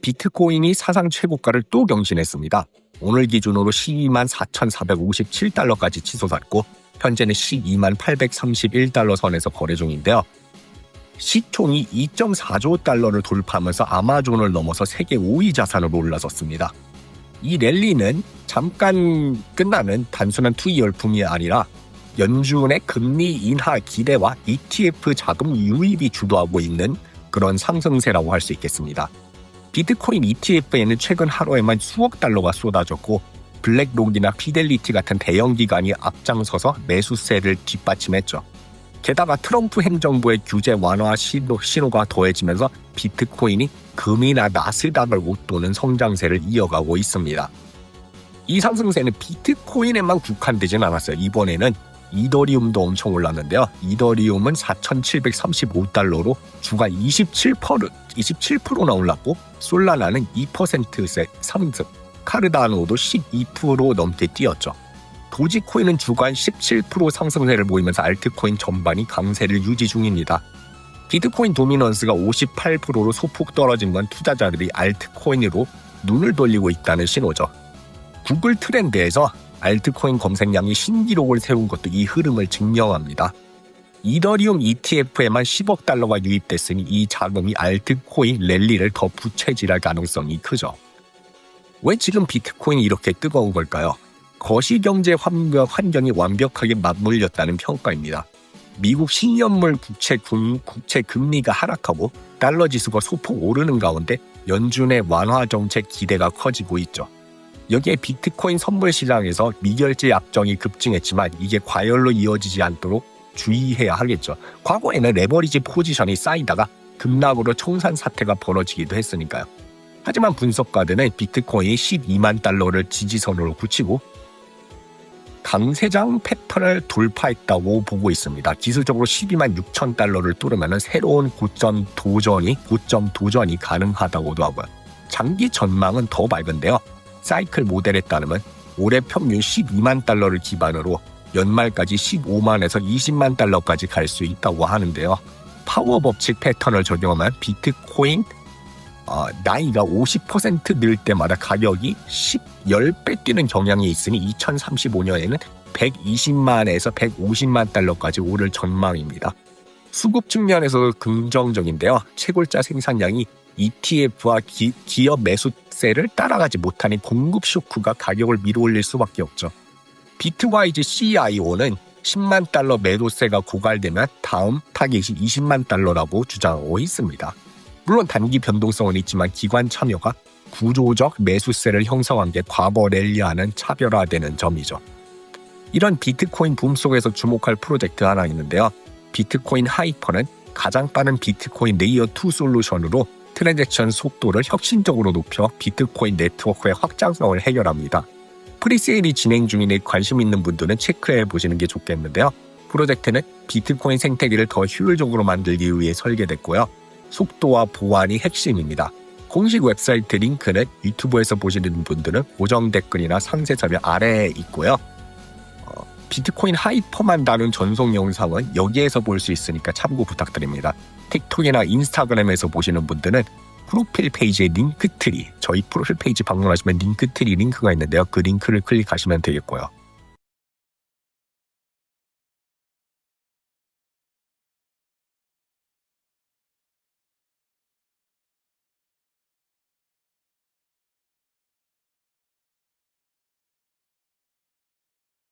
비트코인이 사상 최고가를 또 경신했습니다. 오늘 기준으로 12만 4,457달러까지 치솟았고 현재는 12만 831달러 선에서 거래 중인데요. 시총이 2.4조 달러를 돌파하면서 아마존을 넘어서 세계 5위 자산으로 올라섰습니다. 이 랠리는 잠깐 끝나는 단순한 투기 열풍이 아니라 연준의 금리 인하 기대와 ETF 자금 유입이 주도하고 있는 그런 상승세라고 할 수 있겠습니다. 비트코인 ETF에는 최근 하루에만 수억 달러가 쏟아졌고 블랙록이나 피델리티 같은 대형 기관이 앞장서서 매수세를 뒷받침했죠. 게다가 트럼프 행정부의 규제 완화 신호, 신호가 더해지면서 비트코인이 금이나 나스닥을 웃도는 성장세를 이어가고 있습니다. 이 상승세는 비트코인에만 국한되진 않았어요. 이번에는 이더리움도 엄청 올랐는데요. 이더리움은 4,735달러로 주가 27%, 27%나 올랐고 솔라나는 2%세 상승, 카르다노도 12% 넘게 뛰었죠. 도지코인은 주간 17% 상승세를 보이면서 알트코인 전반이 강세를 유지 중입니다. 비트코인 도미넌스가 58%로 소폭 떨어진 건 투자자들이 알트코인으로 눈을 돌리고 있다는 신호죠. 구글 트렌드에서 알트코인 검색량이 신기록을 세운 것도 이 흐름을 증명합니다. 이더리움 ETF에만 10억 달러가 유입됐으니 이 자금이 알트코인 랠리를 더 부채질할 가능성이 크죠. 왜 지금 비트코인이 이렇게 뜨거운 걸까요? 거시경제 환경이 완벽하게 맞물렸다는 평가입니다. 미국 신년물 국채, 금, 국채 금리가 하락하고 달러 지수가 소폭 오르는 가운데 연준의 완화 정책 기대가 커지고 있죠. 여기에 비트코인 선물 시장에서 미결제 약정이 급증했지만 이게 과열로 이어지지 않도록 주의해야 하겠죠. 과거에는 레버리지 포지션이 쌓이다가 급락으로 청산 사태가 벌어지기도 했으니까요. 하지만 분석가들은 비트코인이 12만 달러를 지지선으로 굳히고 강세장 패턴을 돌파했다고 보고 있습니다. 기술적으로 12만 6천 달러를 뚫으면 새로운 고점 도전이 고점 도전이 가능하다고도 하고요. 장기 전망은 더 밝은데요. 사이클 모델에 따르면 올해 평균 12만 달러를 기반으로 연말까지 15만에서 20만 달러까지 갈 수 있다고 하는데요. 파워 법칙 패턴을 적용하면 비트코인 어, 나이가 50%늘 때마다 가격이 10, 10배 뛰는 경향이 있으니 2035년에는 120만에서 150만 달러까지 오를 전망입니다. 수급 측면에서 긍정적인데요. 채굴자 생산량이 ETF와 기, 기업 매수세를 따라가지 못하니 공급 쇼크가 가격을 밀어올릴 수밖에 없죠. 비트와이즈 CIO는 10만 달러 매도세가 고갈되면 다음 타겟이 20만 달러라고 주장하고 있습니다. 물론 단기 변동성은 있지만 기관 참여가 구조적 매수세를 형성한 게 과거 랠리와는 차별화되는 점이죠. 이런 비트코인 붐 속에서 주목할 프로젝트 하나 있는데요. 비트코인 하이퍼는 가장 빠른 비트코인 레이어 2 솔루션으로 트랜잭션 속도를 혁신적으로 높여 비트코인 네트워크의 확장성을 해결합니다. 프리세일이 진행 중이니 관심 있는 분들은 체크해 보시는 게 좋겠는데요. 프로젝트는 비트코인 생태계를 더 효율적으로 만들기 위해 설계됐고요. 속도와 보안이 핵심입니다. 공식 웹사이트 링크는 유튜브에서 보시는 분들은 고정 댓글이나 상세 설명 아래에 있고요. 어, 비트코인 하이퍼만 다룬 전송 영상은 여기에서 볼 수 있으니까 참고 부탁드립니다. 틱톡이나 인스타그램에서 보시는 분들은 프로필 페이지에 링크트리, 저희 프로필 페이지 방문하시면 링크트리 링크가 있는데요. 그 링크를 클릭하시면 되겠고요.